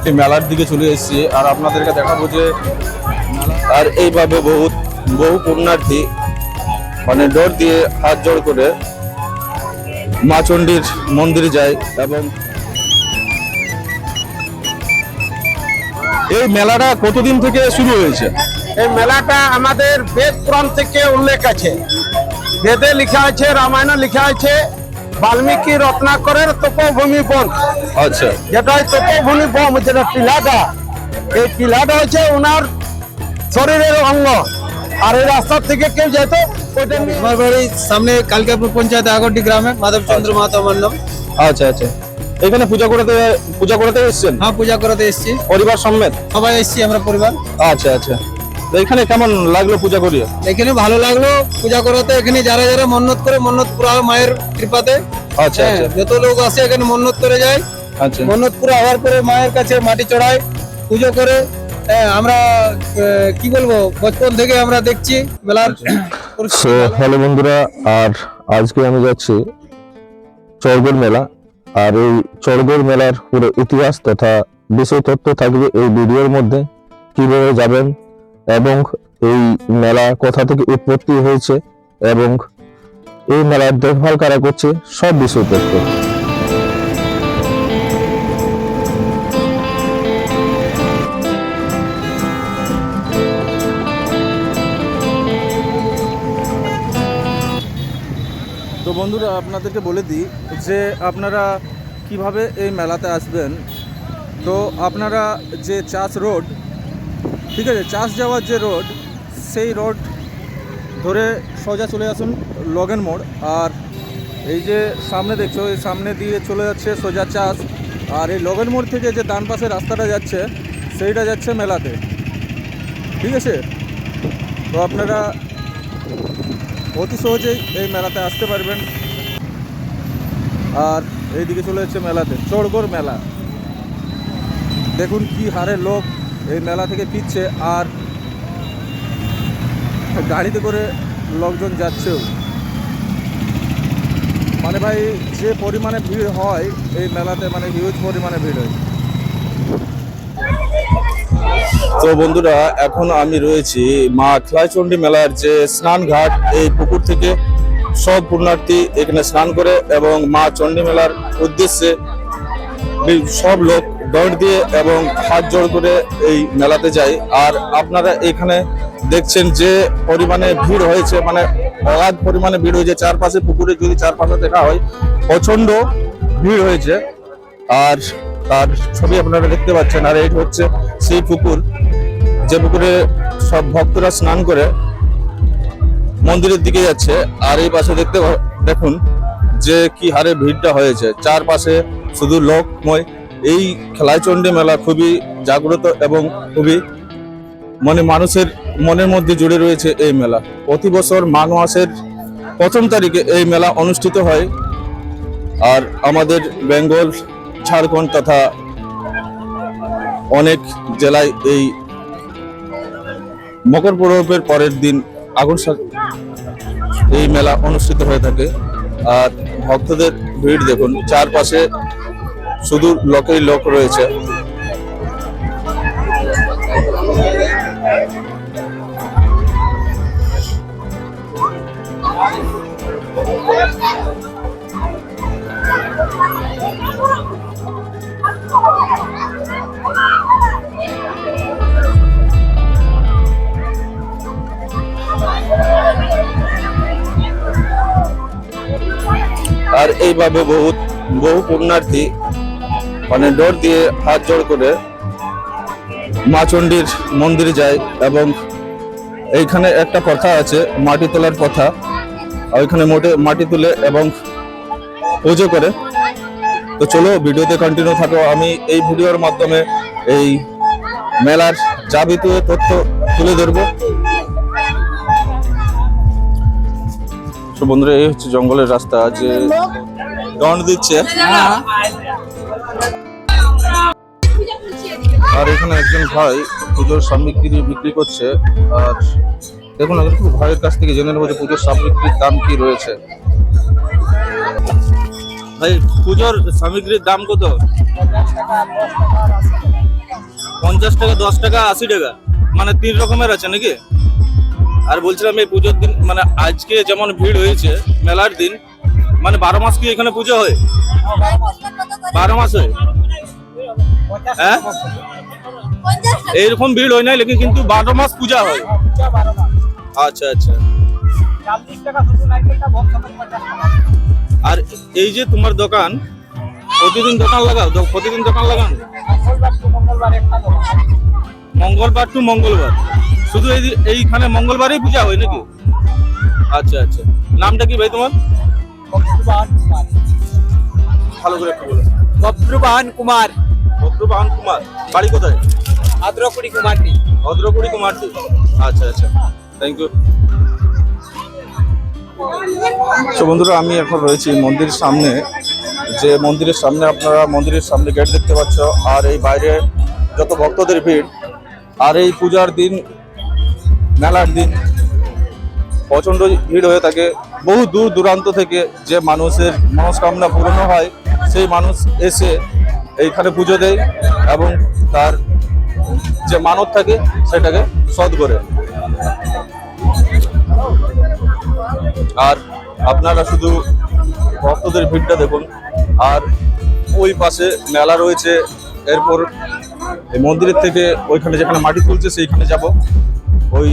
একটি মেলার দিকে চলে এসেছি আর আপনাদেরকে দেখাবো যে আর এইভাবে বহু বহু পুণ্যার্থী মানে ডোর দিয়ে হাত জোড় করে মা চণ্ডীর মন্দিরে যায় এবং এই মেলাটা কতদিন থেকে শুরু হয়েছে? এই মেলাটা আমাদের বেদ পুরাণ থেকে উল্লেখ আছে। বেদে লেখা আছে, রামায়ণে লেখা আছে বাল্মীকি রত্নাকরের তপভূমি বন। আচ্ছা। যেটা তপভূমি বন যেটা টিলাটা এই টিলাটা হচ্ছে ওনার শরীরের অঙ্গ। আর এই রাস্তা থেকে কেউ যেত ওইটা আমার বাড়ি সামনে কালকাপুর পঞ্চায়েত আগরডি গ্রামে মাধবচন্দ্র মাহাতো আমার নাম। আচ্ছা আচ্ছা। এখানে পূজা করতে পূজা করতে এসেছেন? হ্যাঁ পূজা করাতে এসেছি। পরিবার সমেত? সবাই এসেছি আমরা পরিবার। আচ্ছা আচ্ছা। এখানে কেমন লাগল পূজা করিয়ে? এখানে ভালো লাগল পূজা করাতে। এখানে যারা যারা মন্নত করে মন্নত পুরা হয় মায়ের কৃপাতে। আচ্ছা হ্যাঁ, আচ্ছা। যত লোক আসে এখানে মন্নত করে যায়। আচ্ছা। মন্নত পুরো হওয়ার পরে মায়ের কাছে মাটি চড়ায় পুজো করে। হ্যাঁ, আমরা আহ, কি বলব বচপন থেকে আমরা দেখছি মেলার সো হ্যালো বন্ধুরা আর আজকে আমি যাচ্ছি চড়গড় মেলা। আর এই চড়গড় মেলার পুরো ইতিহাস তথা বিষয় তথ্য থাকবে এই ভিডিওর মধ্যে। কীভাবে যাবেন এবং এই মেলা কোথা থেকে উৎপত্তি হয়েছে এবং এই মেলার দেখভাল কারা করছে, সব বিষয় তথ্য তো বন্ধুরা, আপনাদেরকে বলে দিই যে আপনারা কীভাবে এই মেলাতে আসবেন। তো আপনারা যে চাষ রোড ঠিক আছে, চাষ যাওয়ার যে রোড, সেই রোড ধরে সোজা চলে আসুন লগেন মোড়। আর এই যে সামনে দেখছ, এই সামনে দিয়ে চলে যাচ্ছে সোজা চাষ। আর এই লগেন মোড় থেকে যে ডান পাশে রাস্তাটা যাচ্ছে, সেইটা যাচ্ছে মেলাতে। ঠিক আছে? তো আপনারা অতি সহজেই এই মেলাতে আসতে পারবেন। আর এইদিকে চলে যাচ্ছে মেলাতে, চড়গড় মেলা। দেখুন কি হারে লোক এই মেলা থেকে ফিরছে আর গাড়িতে করে লোকজন যাচ্ছেও। মানে ভাই, যে পরিমাণে ভিড় হয় এই মেলাতে মানে হিউজ পরিমাণে ভিড় হয়। তো বন্ধুরা, এখন আমি রয়েছি মা খেলাইচণ্ডী মেলার যে স্নান ঘাট এই পুকুর থেকে সব পুণ্যার্থী এখানে স্নান করে এবং মা চণ্ডী মেলার উদ্দেশ্যে সব লোক দৌড় দিয়ে এবং হাত জোড় করে এই মেলাতে যায় আর আপনারা এখানে দেখছেন যে পরিমাণে ভিড় হয়েছে মানে অগাধ পরিমাণে ভিড় হয়েছে। চারপাশে পুকুরে যদি চারপাশে দেখা হয় প্রচণ্ড ভিড় হয়েছে। আর তার ছবি আপনারা দেখতে পাচ্ছেন, আর এই হচ্ছে সেই পুকুর। যে পুকুরে সব ভক্তরা স্নান করে মন্দিরের দিকে যাচ্ছে। আর এই পাশে দেখতে দেখুন যে কি হারে ভিড়টা হয়েছে। চারপাশে শুধু লোকময় এই খেলাইচণ্ডী মেলা খুবই জাগ্রত এবং খুবই মানে মানুষের মনের মধ্যে জুড়ে রয়েছে এই মেলা। প্রতি বছর মাঘ মাসের প্রথম তারিখে এই মেলা অনুষ্ঠিত হয়। আর আমাদের বেঙ্গল, ঝাড়খণ্ড তথা অনেক জেলায় এই মকর পরবের পরের দিন আগুন এই মেলা অনুষ্ঠিত হয়ে থাকে। আর ভক্তদের ভিড় দেখুন, চারপাশে শুধু লোকেই লোক রয়েছে। আর এইভাবে বহু বহু পুণ্যার্থী মানে ডোর দিয়ে হাত জোড় করে মা চণ্ডীর মন্দিরে যায় এবং এইখানে একটা প্রথা আছে মাটি তোলার প্রথা। ওইখানে মোটে মাটি তুলে এবং পুজো করে। তো চলো ভিডিওতে কন্টিনিউ থাকো। আমি এই ভিডিওর মাধ্যমে এই মেলার যাবতীয় তথ্য তুলে ধরবো। তো বন্ধুরা এই হচ্ছে জঙ্গলের রাস্তা যে দণ্ড দিচ্ছে। আর এখানে একজন ভাই পুজোর সামগ্রী বিক্রি করছে। আর দেখুন একটু ভাইয়ের কাছ থেকে জেনে নেব যে পুজোর সামগ্রীর দাম কি রয়েছে। ভাই পুজোর সামগ্রীর দাম কত? পঞ্চাশ টাকা দশ টাকা আশি টাকা। মানে তিন রকমের আছে নাকি? আর বলছিলাম এই পুজোর দিন মানে আজকে যেমন ভিড় হয়েছে মেলার দিন মানে বারো মাস কি এখানে পুজো হয়? বারো মাস হয়? হ্যাঁ? এইরকম ভিড় হয় না লেকিন কিন্তু বারো মাস পূজা হয়। আচ্ছা আচ্ছা। আর এই যে তোমার দোকান প্রতিদিন দোকান লাগাও? প্রতিদিন দোকান লাগান? মঙ্গলবার টু মঙ্গলবার শুধু এই এইখানে মঙ্গলবারই পূজা হয় নাকি? আচ্ছা আচ্ছা। নামটা কি ভাই তোমার? ভালো করে একটু বলো। বব্রুবাহন কুমার। ভদ্রবাহন কুমার বাড়ি কোথায়? আদ্রকুড়ি কুমারটি। ভদ্রকুড়ি কুমারটি। আচ্ছা আচ্ছা। থ্যাংক ইউ তো বন্ধুরা আমি এখন রয়েছি মন্দিরের সামনে। যে মন্দিরের সামনে আপনারা মন্দিরের সামনে গেট দেখতে পাচ্ছ আর এই বাইরে যত ভক্তদের ভিড় আর এই পূজার দিন মেলার দিন প্রচণ্ড ভিড় হয়ে থাকে। বহু দূর দূরান্ত থেকে যে মানুষের মনস্কামনা পূরণ হয় সেই মানুষ এসে এইখানে পুজো দেয় এবং তার যে মানত থাকে সেটাকে সৎ করে। আর আপনারা শুধু ভক্তদের ভিড়টা দেখুন, আর ওই পাশে মেলা রয়েছে, এরপর মন্দিরের থেকে ওইখানে যেখানে মাটি তুলছে সেইখানে যাব। ওই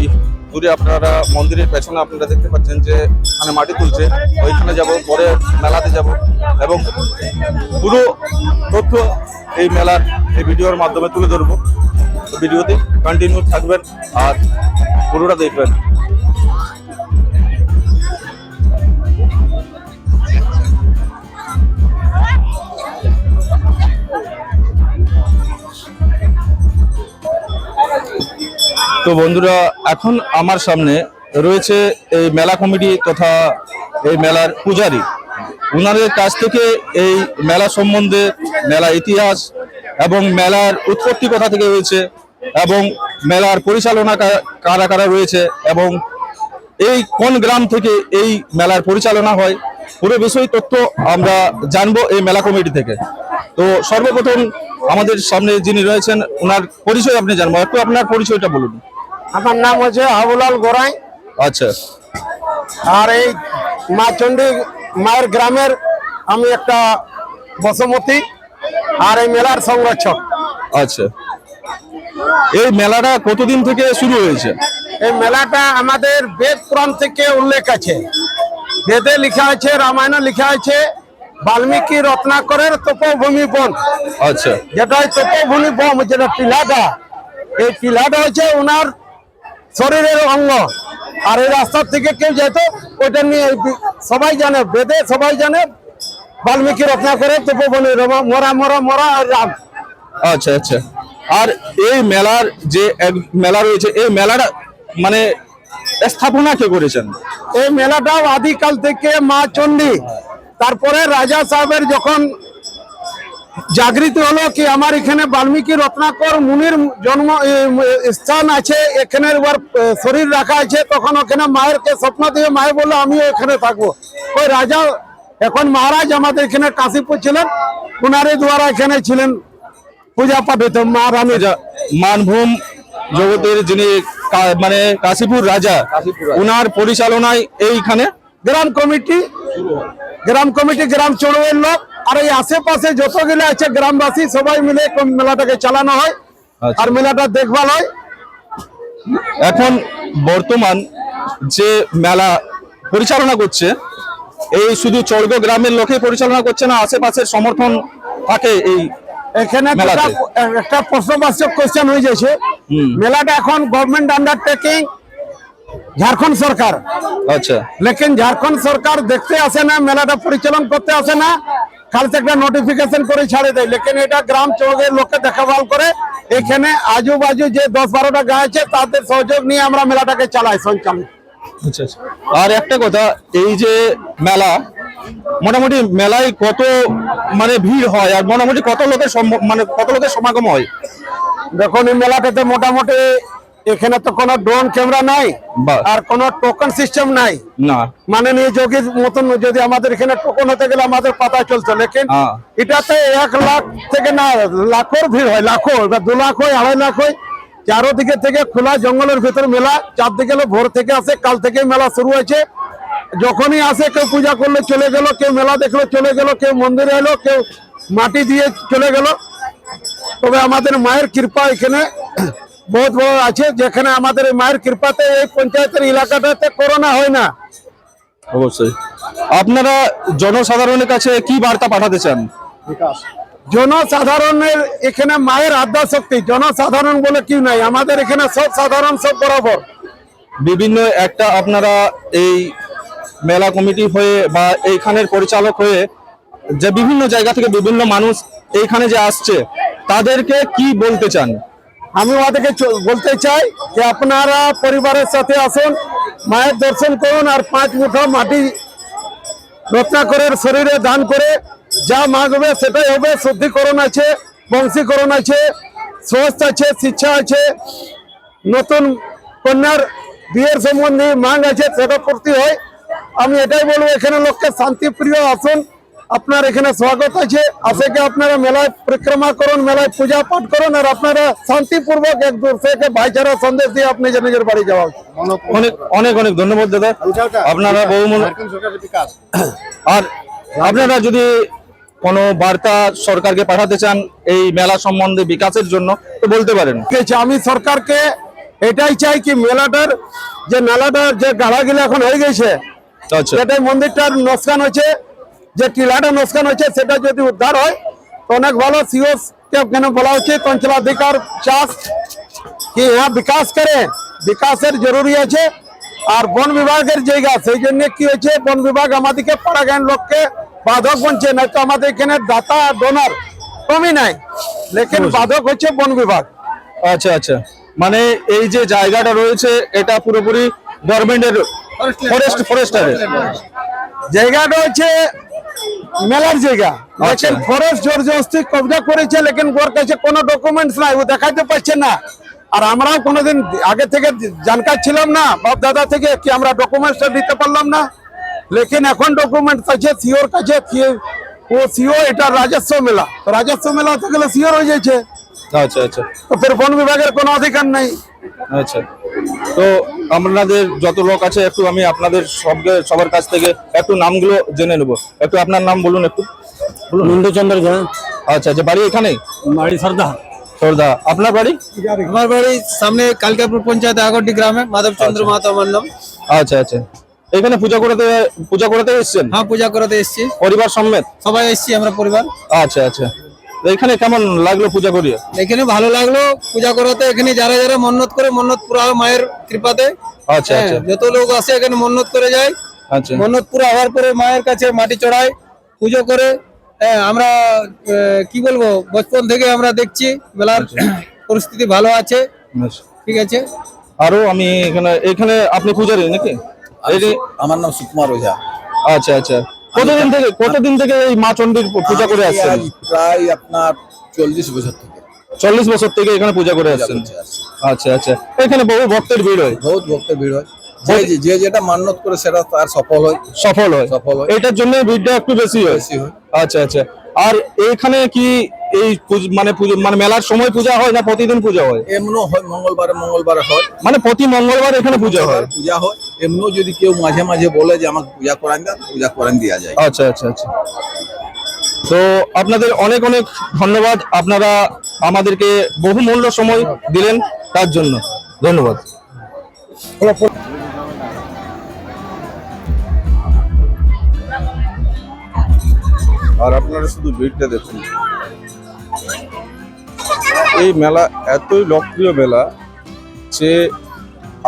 দূরে আপনারা মন্দিরের পেছনে আপনারা দেখতে পাচ্ছেন যে ওখানে মাটি তুলছে, ওইখানে যাব, পরে মেলাতে যাব এবং পুরো তথ্য এই মেলার এই ভিডিওর মাধ্যমে তুলে ধরবো। ভিডিওতে কন্টিনিউ থাকবেন আর পুরোটা দেখবেন। তো বন্ধুরা, এখন আমার সামনে রয়েছে এই মেলা কমিটি তথা এই মেলার পূজারী। ওনাদের কাছ থেকে এই মেলা সম্বন্ধে মেলা ইতিহাস এবং মেলার উৎপত্তি কোথা থেকে হয়েছে এবং মেলার পরিচালনা কারা কারা রয়েছে এবং এই কোন গ্রাম থেকে এই মেলার পরিচালনা হয়, পুরো বিষয় তথ্য আমরা জানব এই মেলা কমিটি থেকে। তো সর্বপ্রথম আমাদের সামনে যিনি রয়েছেন ওনার পরিচয় আপনি জানব। একটু আপনার পরিচয়টা বলুন। আমার নাম হচ্ছে হাবুলাল গোরাই। আচ্ছা। আর এই মা চণ্ডী মায়ের গ্রামের আমি একটা বসুমতী আর এই মেলার সংরক্ষক। আচ্ছা। এই মেলাটা কতদিন থেকে শুরু হয়েছে? এই মেলাটা আমাদের বেদ পুরাণ থেকে উল্লেখ আছে। বেদে লেখা আছে রামায়ণে লেখা আছে বাল্মীকি রত্নাকরের তপভূমি বন। আচ্ছা। যেটা তপভূমি বন যেটা টিলাটা এই টিলাটা হচ্ছে ওনার শরীরের অঙ্গ। আর এই রাস্তার থেকে কেউ যেত ওইটা নিয়ে সবাই জানে বেদে সবাই জানে বাল্মীকি রত্নাকরের তপভূমি রমা- মরা মরা মরা আর রাম। আচ্ছা আচ্ছা। আর এই মেলার যে এক মেলা রয়েছে এই মেলাটা মানে স্থাপনা কে করেছেন? এই মেলাটাও আদিকাল থেকে মা চণ্ডী তারপরে রাজা সাহেবের যখন জাগৃতি হলো কি আমার এখানে বাল্মীকি রত্নাকর মুনির জন্ম স্থান আছে এখানে শরীর রাখা আছে তখন ওখানে মায়ের কে স্বপ্ন দিয়ে মায়ের বলল আমিও এখানে থাকব। ওই রাজা এখন মহারাজ আমাদের এখানে কাশীপুর ছিলেন উনারে দ্বারা এখানে ছিলেন পূজা পাঠ। হতো মহারানী মানভূম জগতের যিনি মানে কাশীপুর রাজা ওনার পরিচালনায় এইখানে? গ্রাম কমিটি গ্রাম কমিটি গ্রাম চড়ুয়ের লোক আর এই আশেপাশে যতগুলো আছে গ্রামবাসী সবাই মিলে মেলাটাকে চালানো হয় আচ্ছা। আর মেলাটা দেখভাল হয়। এখন বর্তমান যে মেলা পরিচালনা করছে এই শুধু চর্গ গ্রামের লোকে পরিচালনা করছে না আশেপাশের সমর্থন থাকে এই এখানে একটা প্রশ্নবাচক কোশ্চেন হয়ে যাচ্ছে। মেলাটা এখন গভর্নমেন্ট আন্ডারটেকিং ঝাড়খণ্ড সরকার। আচ্ছা। লেকিন ঝাড়খণ্ড সরকার দেখতে আসে না মেলাটা পরিচালন করতে আসে না খালি একটা নোটিফিকেশন করে ছাড়ে দেয়। লেকিন এটা গ্রাম চৌকের লোককে দেখাভাল করে এখানে আজু বাজু যে দশ বারোটা গাঁ আছে তাদের সহযোগ নিয়ে আমরা মেলাটাকে চালাই সঞ্চালন আচ্ছা আচ্ছা। আর একটা কথা এই যে মেলা মোটামুটি মেলায় কত মানে ভিড় হয় আর মোটামুটি কত লোকের মানে কত লোকের সমাগম হয়? দেখুন এই মেলাটাতে মোটামুটি এখানে তো কোনো ড্রোন ক্যামেরা নাই আর কোনো টোকন সিস্টেম নাই। না। মাননীয় যোগীর মতন যদি আমাদের এখানে টোকন হতে গেলে আমাদের পাতা চলতো লেকিন হ্যাঁ। এটাতে এক লাখ থেকে না লাখোর ভিড় হয় লাখো এবার দু লাখ হয় আড়াই লাখ হয়। চারোদিকে থেকে খোলা জঙ্গলের ভিতর মেলা চারদিকে ভোর থেকে আসে কাল থেকে মেলা শুরু হয়েছে। যখনই আসে কেউ পূজা করলে চলে গেল কেউ মেলা দেখল চলে গেল কেউ মন্দিরে এলো কেউ মাটি দিয়ে চলে গেল। তবে আমাদের মায়ের কৃপা এখানে। বহুত বড় আছে যেখানে আমাদের এই মায়ের কৃপাতে এই পঞ্চায়েতের এলাকাটাতে করোনা হয় না। অবশ্যই। আপনারা জনসাধারণের কাছে কি বার্তা পাঠাতে চান? জনসাধারণের এখানে মায়ের আদ্যা শক্তি জনসাধারণ বলে কি নাই আমাদের এখানে সব সাধারণ সব বরাবর। বিভিন্ন একটা আপনারা এই মেলা কমিটি হয়ে বা এইখানের পরিচালক হয়ে যে বিভিন্ন জায়গা থেকে বিভিন্ন মানুষ এইখানে যে আসছে তাদেরকে কি বলতে চান? আমি ওদেরকে বলতে চাই যে আপনারা পরিবারের সাথে আসুন, মায়ের দর্শন করুন আর পাঁচ মুঠো মাটি রত্নাকরের শরীরে দান করে যা মাগবে সেটাই হবে, শুদ্ধিকরণ আছে, বংশীকরণ আছে, স্বাস্থ্য আছে, শিক্ষা আছে, নতুন কন্যার বিয়ের সম্বন্ধে মাং আছে, সেটা পূর্তি হয়। আমি এটাই বলব, এখানে লোককে শান্তিপ্রিয় আসুন। আপনার এখানে স্বাগত আছে। আসে আপনারা মেলায় পরিক্রমা করুন মেলায় পূজা পাঠ করুন আর আপনারা শান্তিপূর্বক এক দূসরেকে ভাইচারা সন্দেশ দিয়ে আপনি নিজের নিজের বাড়ি যাওয়া অনেক অনেক অনেক ধন্যবাদ দাদা। আপনারা বহুমূল্য আর আপনারা যদি কোনো বার্তা সরকারকে পাঠাতে চান এই মেলা সম্বন্ধে বিকাশের জন্য তো বলতে পারেন। ঠিক আছে আমি সরকারকে এটাই চাই কি মেলাটার যে মেলাটার যে গাড়াগুলো এখন হয়ে গেছে আচ্ছা। যেটাই মন্দিরটার নোসকান হয়েছে। যে টিলাটা নোসকান হয়েছে সেটা যদি উদ্ধার হয় তো অনেক ভালো সিওস কে কেন বলা উচিত অঞ্চলাধিকার চাষ কি হ্যাঁ বিকাশ করে বিকাশের জরুরি আছে। আর বন বিভাগের জায়গা সেই জন্য কি হয়েছে বন বিভাগ আমাদেরকে পাড়াগান লোককে বাধক বনছে না তো আমাদের এখানে দাতা ডোনার কমই নাই লেকিন বাধক হচ্ছে বন বিভাগ। আচ্ছা আচ্ছা। মানে এই যে জায়গাটা রয়েছে এটা পুরোপুরি গভর্নমেন্টের ফরেস্ট ফরেস্টারের জায়গাটা হচ্ছে মেলার জায়গা। দেখেন ফরেস্ট জোর জবরদস্তি কবজা করেছে লেকিন ওর কাছে কোনো ডকুমেন্টস নাই ও দেখাতে পারছে না। আর আমরাও কোনোদিন আগে থেকে জানকার ছিলাম না বাপ দাদা থেকে কি আমরা ডকুমেন্টসটা দিতে পারলাম না। লেকিন এখন ডকুমেন্টস আছে সিওর কাছে ও সিও এটা রাজস্ব মেলা। রাজস্ব মেলা হতে গেলে সিওর হয়ে যাচ্ছে আচ্ছা আচ্ছা। তো ফের বন বিভাগের কোনো অধিকার নেই। আচ্ছা। তো আপনাদের যত লোক আছে একটু আমি আপনাদের সব সবার কাছ থেকে একটু নামগুলো জেনে নেব। একটু আপনার নাম বলুন একটু। নন্দচন্দ্র ঝা আচ্ছা আচ্ছা। বাড়ি এখানেই? বাড়ি সর্দা। সর্দা। আপনার বাড়ি? আমার বাড়ি সামনে কালকাপুর পঞ্চায়েত আগরডি গ্রামে মাধবচন্দ্র মাহাতো আমার নাম। আচ্ছা আচ্ছা। এখানে পূজা করতে পূজা করতে এসেছেন? হ্যাঁ পূজা করাতে এসেছি। পরিবার সমেত? সবাই এসেছি আমরা পরিবার। আচ্ছা আচ্ছা। এখানে কেমন লাগল পূজা করিয়ে? এখানে ভালো লাগল পূজা করাতে। এখানে যারা যারা মন্নত করে মন্নত পুরা হয় মায়ের কৃপাতে। আচ্ছা হ্যাঁ, আচ্ছা। যত লোক আসে এখানে মন্নত করে যায়। আচ্ছা। মন্নত পুরা হওয়ার পরে মায়ের কাছে মাটি চড়ায় পুজো করে। হ্যাঁ, আমরা কি বলব বচপন থেকে আমরা দেখছি মেলার পরিস্থিতি ভালো আছে। আচ্ছা। ঠিক আছে। আরও আমি এখানে এখানে আপনি পূজারি নাকি? আমার নাম সুকুমার ওঝা। আচ্ছা আচ্ছা। কতদিন থেকে কতদিন থেকে এই মা চণ্ডীর পূজা করে আসছেন? প্রায় আপনার চল্লিশ বছর থেকে। চল্লিশ বছর থেকে এখানে পূজা করে আসছেন। আচ্ছা আচ্ছা। এখানে বহু ভক্তের ভিড় হয়। বহুত ভক্তের ভিড় হয়। যে যেটা মান্যত করে সেটা তার সফল হয়। সফল হয়। সফল হয়। এটার জন্য ভিড়টা একটু বেশি হয়। আচ্ছা আচ্ছা। আর এখানে কি এই পুজ- মানে পুজো- মানে মেলার সময় পূজা হয় না প্রতিদিন পূজা হয়? এমনও হয় মঙ্গলবারে মঙ্গলবারে হয়। মানে প্রতি মঙ্গলবার এখানে পূজা হয়? পূজা হয়। এমনও যদি কেউ মাঝে মাঝে বলে যে আমাকে পূজা করান দেন পূজা করান দেওয়া যায়। আচ্ছা আচ্ছা আচ্ছা। তো আপনাদের অনেক অনেক ধন্যবাদ। আপনারা আমাদেরকে বহুমূল্য সময় দিলেন তার জন্য। ধন্যবাদ। আর আপনারা শুধু ভিড়টা দেখুন। এই মেলা এতই লোকপ্রিয় মেলা যে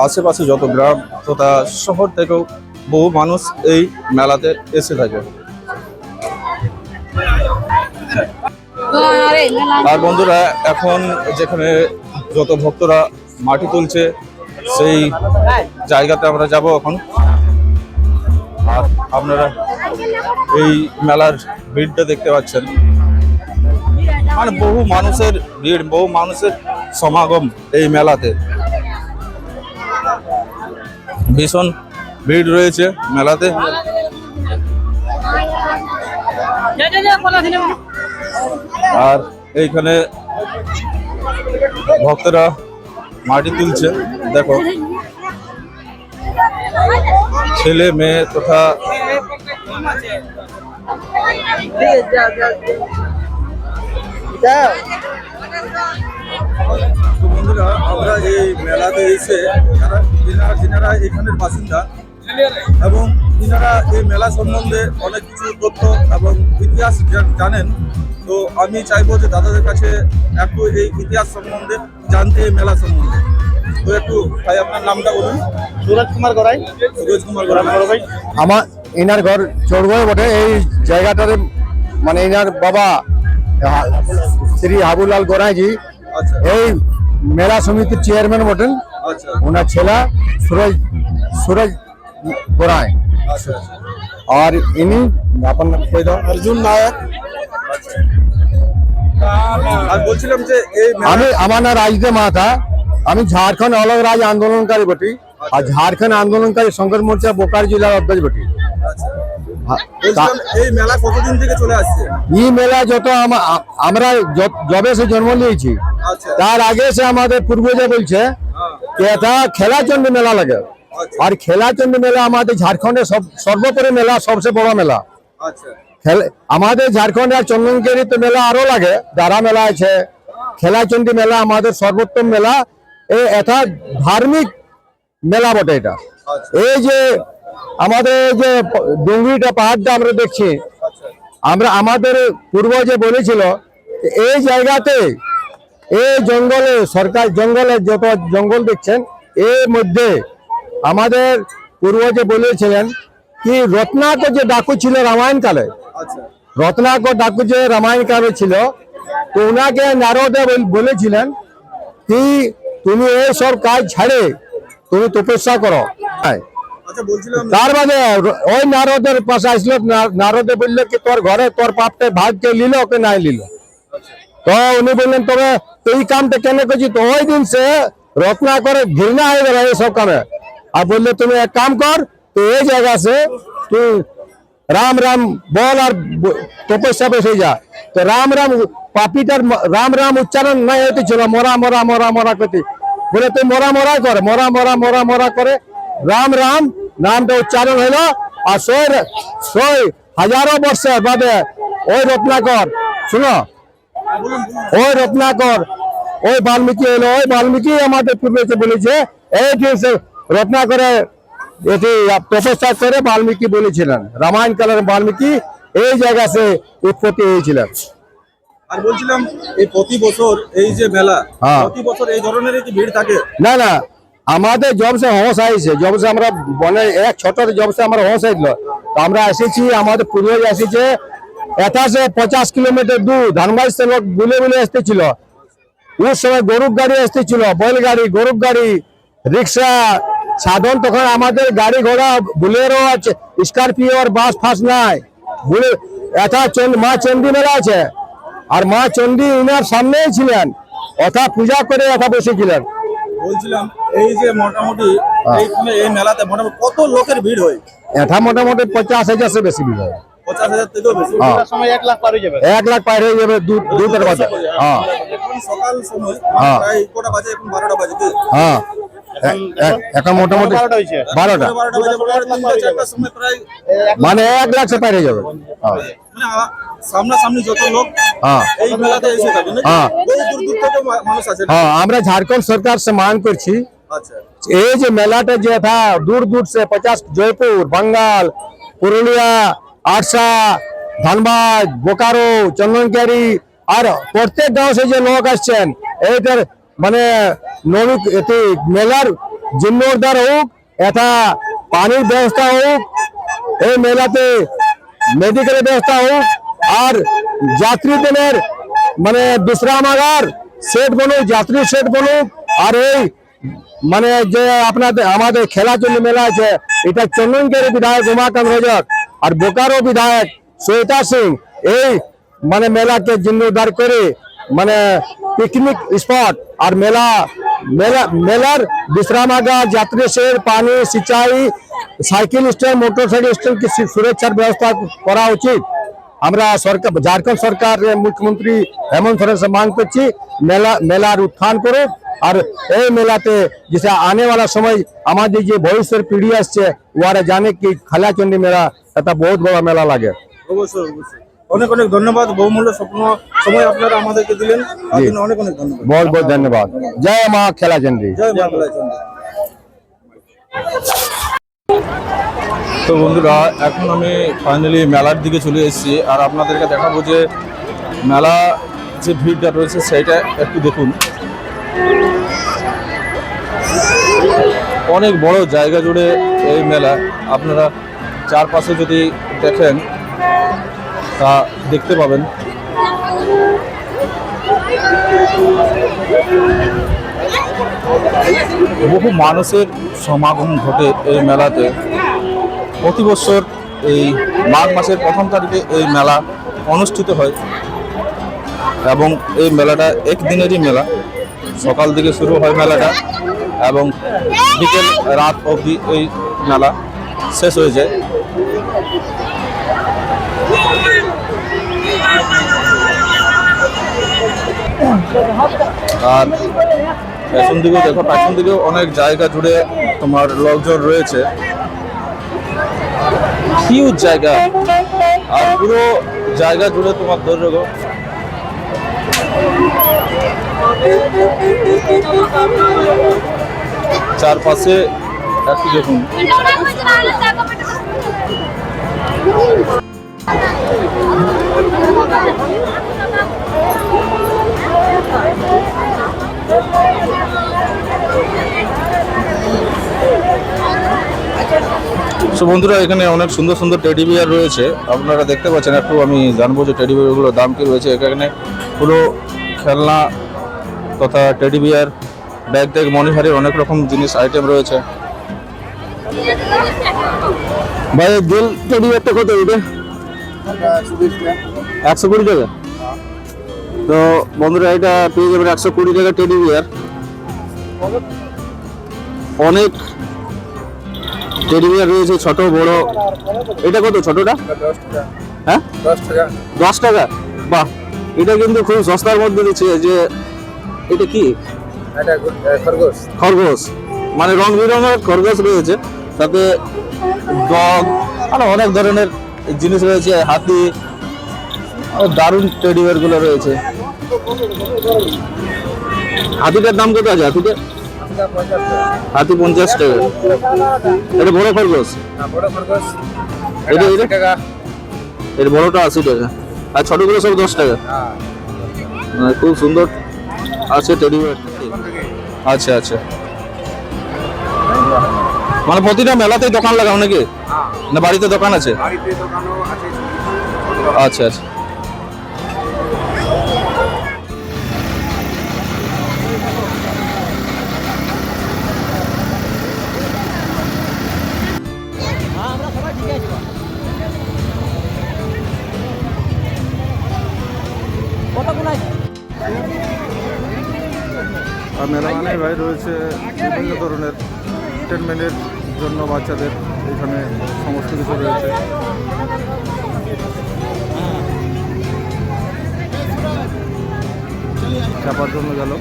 আশেপাশে যত গ্রাম তথা শহর থেকেও বহু মানুষ এই মেলাতে এসে থাকে। আর বন্ধুরা, এখন যেখানে যত ভক্তরা মাটি তুলছে, সেই জায়গাতে আমরা যাব এখন। আর আপনারা এই মেলার ভিড়টা দেখতে পাচ্ছেন। মানে বহু মানুষের ভিড়, বহু মানুষের সমাগম এই মেলাতে। ভীষণ ভিড় রয়েছে মেলাতে। আর এইখানে ভক্তরা মাটি তুলছে, দেখো। ছেলে, মেয়ে তথা বন্ধুরা আমরা এই মেলাতে এসে যারা যিনারা যিনারা এখানের বাসিন্দা এবং যিনারা এই মেলা সম্বন্ধে অনেক কিছু তথ্য এবং ইতিহাস জানেন তো আমি চাইব যে দাদাদের কাছে একটু এই ইতিহাস সম্বন্ধে জানতে এই মেলা সম্বন্ধে। তো একটু ভাই আপনার নামটা বলুন। সুরজ কুমার গড়াই। সুরজ কুমার বড় ভাই। আমার এনার ঘর চড়বই বটে এই জায়গাটারে মানে এনার বাবা শ্রী হাবুলাল গোড়াইজি আচ্ছা। এই মেলা সমিতির চেয়ারম্যান বটেন। আচ্ছা। ওনার ছেলা সুরজ সুরজ গোড়াই আচ্ছা আর ইনি আপনার অর্জুন নায়ক। আর বলছিলাম যে আমি আমার নাম রাজদে মাথা আমি ঝাড়খণ্ড অলগ রাজ আন্দোলনকারী বটি। আর ঝাড়খণ্ড আন্দোলনকারী শঙ্কর মোর্চা বোকার জেলার অধ্যক্ষ বটি। এই মেলা কতদিন থেকে চলে আসছে? এই মেলা যত আমরা যবে সে জন্ম নিয়েছি আচ্ছা। তার আগে সে আমাদের পূর্বজে বলছে হ্যাঁ। যে এটা খেলাচন্ডী মেলা লাগে। আচ্ছা। আর খেলাচন্ডী মেলা আমাদের ঝাড়খণ্ডের সব সর্বোপরি মেলা সবচেয়ে বড় মেলা। আচ্ছা। আমাদের ঝাড়খণ্ডে আর চন্দনকেরি তো মেলা আরও লাগে দারা মেলা আছে খেলাচন্ডী মেলা আমাদের সর্বোত্তম মেলা। এটা ধার্মিক মেলা বটে এটা। এই যে আমাদের যে ডুঙ্গিটা পাহাড়টা আমরা দেখছি আমরা আমাদের পূর্বজে বলেছিল এই জায়গাতে এই জঙ্গলে সরকার জঙ্গলে যত জঙ্গল দেখছেন এর মধ্যে আমাদের পূর্বজে বলেছিলেন কি রত্নাকর যে ডাকু ছিল রামায়ণ কালে আচ্ছা। রত্নাকর ডাকু যে রামায়ণ কালে ছিল তো ওনাকে নারদে বলেছিলেন কি তুমি এই সব কাজ ছাড়ে তুমি তপস্যা করো। হ্যাঁ তার বাদে ওই নারদের পাশে আসলো না- নারদে বলল কি তোর ঘরে তোর পাপটা ভাগকে নিল ওকে নাই নিল? তো উনি বললেন তবে এই কামটা কেন করছি তো ওই দিন সে রত্না করে ঘৃণা হয়ে গেল এইসব কামে। আর বললে তুমি এক কাম কর তো এই জায়গা সে তুই রাম রাম বল আর তপস্যা বসে যা। তো রাম রাম পাপিটার রাম রাম উচ্চারণ নাই হতে ছিল মরা মরা মরা মরা করতে। বলে তুই মরা মরা কর মরা মরা মরা মরা করে রাম রাম নামটা উচ্চারণ হইল আর সই সই হাজারো বর্ষের বাদে ওই রত্নাকর শুনো? ওই রত্নাকর ওই বাল্মীকি হলো ওই বাল্মীকি আমাদের পূর্বে বলেছে এই যে সে রত্নাকরে এটি তপস্যা করে বাল্মীকি বলেছিলেন রামায়ণ কালের বাল্মীকি এই জায়গা সে উৎপত্তি হয়েছিলেন। আর বলছিলাম এই প্রতি বছর এই যে মেলা হ্যাঁ। প্রতি বছর এই ধরনের কি ভিড় থাকে? না না আমাদের জবসে হোস আইছে জবসে আমরা বনে এক ছোট জবসে আমরা হোস আইছিল তো আমরা এসেছি, আমাদের পূর্বজ এসেছে। এটা সে পঞ্চাশ কিলোমিটার দূর ধানবাড়ি সে লোক বুলে বুলে এসতেছিল ওই সময় গরুর গাড়ি এসতেছিল বল গাড়ি, গরুর গাড়ি, রিক্সা। সাধন তখন আমাদের গাড়ি ঘোড়া বুলেরও আছে, স্করপিও আর বাস ফাস নাই। বুলে এটা মা চণ্ডী মেলা আছে। আর মা চণ্ডী ইনার সামনেই ছিলেন। অথা পূজা করে অথা বসেছিলেন বলছিলাম এই যে মোটামুটি এইখানে এই মেলাতে মোটামুটি কত লোকের ভিড় হয়? এটা মোটামুটি পঞ্চাশ হাজার সে বেশি হয়। পঞ্চাশ হাজার থেকেও বেশি। হ্যাঁ। সময় এক লাখ পার হয়ে যাবে। এক লাখ পার হয়ে যাবে দু দুটার বাজে হ্যাঁ সকাল সময় হ্যাঁ। প্রায় কটা বাজে এখন বারোটা বাজে হ্যাঁ। এখন মোটামুটি বারোটা বারোটা বাজে প্রায় তিনটা চারটার সময় প্রায় মানে এক লাখ সে পার হয়ে যাবে হ্যাঁ মানে আ- সামনাসামনি যত লোক হ্যাঁ এই মেলাতে এসে থাকে নাকি? হ্যাঁ। বহু দূর দূর থেকে মা- মানুষ আছে হ্যাঁ আমরা ঝাড়খণ্ড সরকার से मांग করছি আচ্ছা এই যে মেলাটা যে था दूर दूर से पचास जयपुर बंगाल পুরুলিয়া আরসা ধানবাদ বোকারো চন্দনকারি আর প্রত্যেক গাঁও সে যে লোক আসছেন এইটার মানে নবী এতে মেলার জিম্মদার হোক, এটা পানির ব্যবস্থা হোক, এই মেলাতে মেডিকেলের ব্যবস্থা হোক, আর যাত্রীদের মানে বিশ্রামাগার সেট বলুক যাত্রী সেট বলুক আর এই মানে যে আপনাদের, আমাদের খেলার জন্য মেলা আছে, এটা চন্দনকের বিধায়ক উমাকান্ত রজক আর বোকারো বিধায়ক শ্বেতা সিং, এই মানে মেলাকে জিম্মেদার করে মানে পিকনিক স্পট আর মেলা মেলা মেলার বিশ্রামাগার যাত্রী শেড পানি সিঁচাই cycle stand motorcycle stand কি সু- সুরক্ষার ব্যবস্থা করা উচিত আমরা সরকার ঝাড়খণ্ড সরকার মুখ্যমন্ত্রী হেমন্ত সোরেন से मांग করছি মেলা মেলার উত্থান করে আর এই মেলাতে যেটা আনে वाला সময় আমাদের যে ভবিষ্যতের পিঢ়ি আসছে ওরা জানে কি খালাচন্ডী মেলা এটা বহুত বড় মেলা লাগে অবশ্যই অবশ্যই অনেক অনেক ধন্যবাদ বহুমূল্য স্বপ্ন সময় আপনারা আমাদেরকে দিলেন অনেক অনেক ধন্যবাদ। বহু বহু ধন্যবাদ। জয় মা খেলা জয় মা তো বন্ধুরা এখন আমি ফাইনালি মেলার দিকে চলে এসেছি আর আপনাদেরকে দেখাবো যে মেলা যে ভিড়টা রয়েছে সেটা একটু দেখুন। অনেক বড় জায়গা জুড়ে এই মেলা আপনারা চারপাশে যদি দেখেন তা দেখতে পাবেন। বহু মানুষের সমাগম ঘটে এই মেলাতে। প্রতি বছর এই মাঘ মাসের প্রথম তারিখে এই মেলা অনুষ্ঠিত হয় এবং এই মেলাটা একদিনেরই মেলা। সকাল থেকে শুরু হয় মেলাটা এবং বিকেল রাত অবধি এই মেলা শেষ হয়ে যায়। আর পেছন দিকেও দেখো পেছন দিকেও অনেক জায়গা জুড়ে তোমার লোকজন রয়েছে। হিউজ জায়গা। আর পুরো জায়গা জুড়ে তোমার ধরে। রাখো চারপাশে একটু দেখুন। সো বন্ধুরা, এখানে অনেক সুন্দর সুন্দর টেডি বিয়ার রয়েছে। আপনারা দেখতে পাচ্ছেন, একটু আমি জানব যে টেডি বিয়ারগুলোর দাম কি রয়েছে। এখানে পুরো খেলনা তথা টেডি বিয়ার ব্যাগ ট্যাগ মনিহারের অনেক রকম জিনিস আইটেম রয়েছে। ভাই দিল টেডি বিয়ারটা কত এটা একশো কুড়ি টাকা। তো বন্ধুরা, এটা পেয়ে যাবেন একশো কুড়ি টাকা টেডি বিয়ার অনেক টেডি বিয়ার রয়েছে, ছোট, বড়। এটা কত, ছোটটা? হ্যাঁ? দশ টাকা। বাহ, এটা কিন্তু খুব সস্তার মধ্যে দিচ্ছে যে, এটা কি? খরগোশ। মানে রং বেরঙের খরগোশ রয়েছে। তাতে ডগ মানে অনেক ধরনের জিনিস রয়েছে হাতি আর দারুণ টেডি গুলো রয়েছে। হাতিটার দাম কত আছে হাতিটার? হাতি পঞ্চাশ টাকা। এটা বড় খরগোশ? এটা এটা এর বড়টা আশি টাকা। আর ছোটগুলো সব দশ টাকা। মানে খুব সুন্দর আছে টেডি বিয়ার আচ্ছা আচ্ছা। মানে প্রতিটা মেলাতেই দোকান লাগাও নাকি? না বাড়িতে দোকান আছে? আচ্ছা আচ্ছা। আর মেলা মানে ভাই রয়েছে বিভিন্ন ধরনের এন্টারটেনমেন্টের জন্য বাচ্চাদের এখানে সমস্ত কিছু রয়েছে। চাপার জন্য গেল।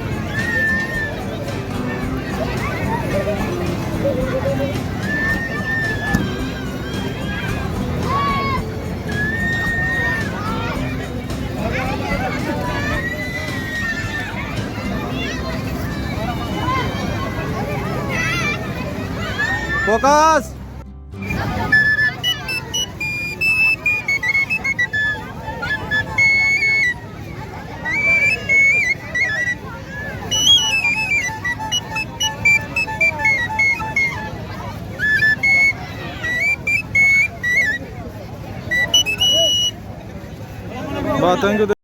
ফোকাস বা থ্যাংক ইউ